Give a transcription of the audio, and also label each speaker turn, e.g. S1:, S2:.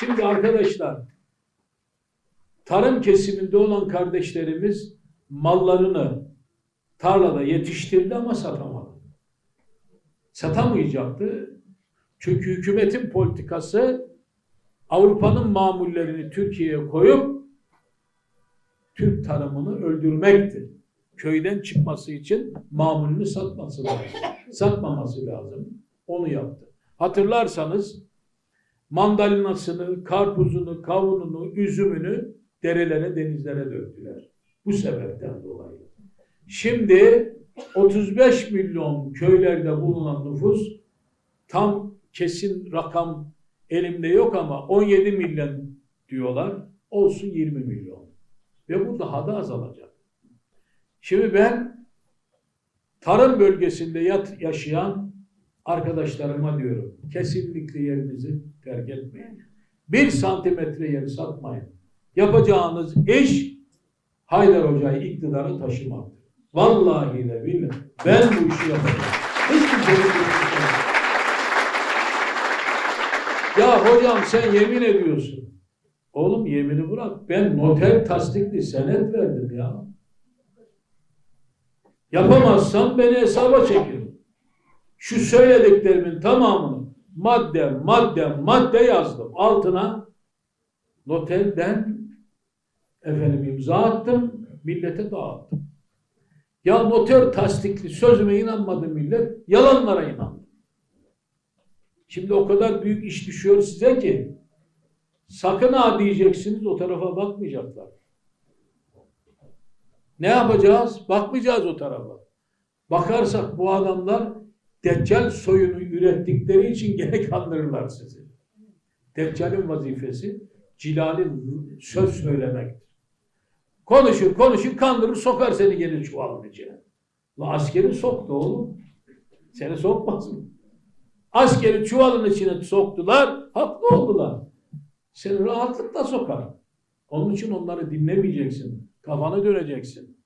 S1: Şimdi arkadaşlar tarım kesiminde olan kardeşlerimiz mallarını tarlada yetiştirdi ama satamadı. Satamayacaktı. Çünkü hükümetin politikası Avrupa'nın mamullerini Türkiye'ye koyup Türk tarımını öldürmekti. Köyden çıkması için mamulünü satması lazım. Satmaması lazım. Onu yaptı. Hatırlarsanız mandalinasını, karpuzunu, kavununu, üzümünü derelere, denizlere döktüler. Bu sebepten dolayı. Şimdi 35 milyon köylerde bulunan nüfus tam kesin rakam elimde yok ama 17 milyon diyorlar. Olsun 20 milyon. Ve bu daha da azalacak. Şimdi ben tarım bölgesinde yaşayan arkadaşlarıma diyorum. Kesinlikle yerinizi terk etmeyin. Bir santimetre yeri satmayın. Yapacağınız iş Haydar Hoca'yı iktidara taşımaktır. Vallahi de billahi ben bu işi yapacağım. Hiç kimse. Ya hocam sen yemin ediyorsun. Oğlum yemini bırak. Ben noter tasdikli senet verdim ya. Yapamazsan beni hesaba çekin. Şu söylediklerimin tamamını madde madde madde yazdım. Altına noterden efendim imza attım. Millete dağıttım. Ya noter tasdikli sözüme inanmadı millet. Yalanlara inandı. Şimdi o kadar büyük iş düşüyor size ki sakın ha diyeceksiniz o tarafa bakmayacaklar. Ne yapacağız? Bakmayacağız o tarafa. Bakarsak bu adamlar Deccal soyunu ürettikleri için gene kandırırlar sizi. Deccal'in vazifesi cilalin söz söylemektir. Konuşur konuşur kandırır sokar seni gene çuvalın içine. La askeri soktu oğlum. Seni sokmaz mı? Askeri çuvalın içine soktular, haklı oldular. Seni rahatlıkla sokar. Onun için onları dinlemeyeceksin. Kafanı döneceksin.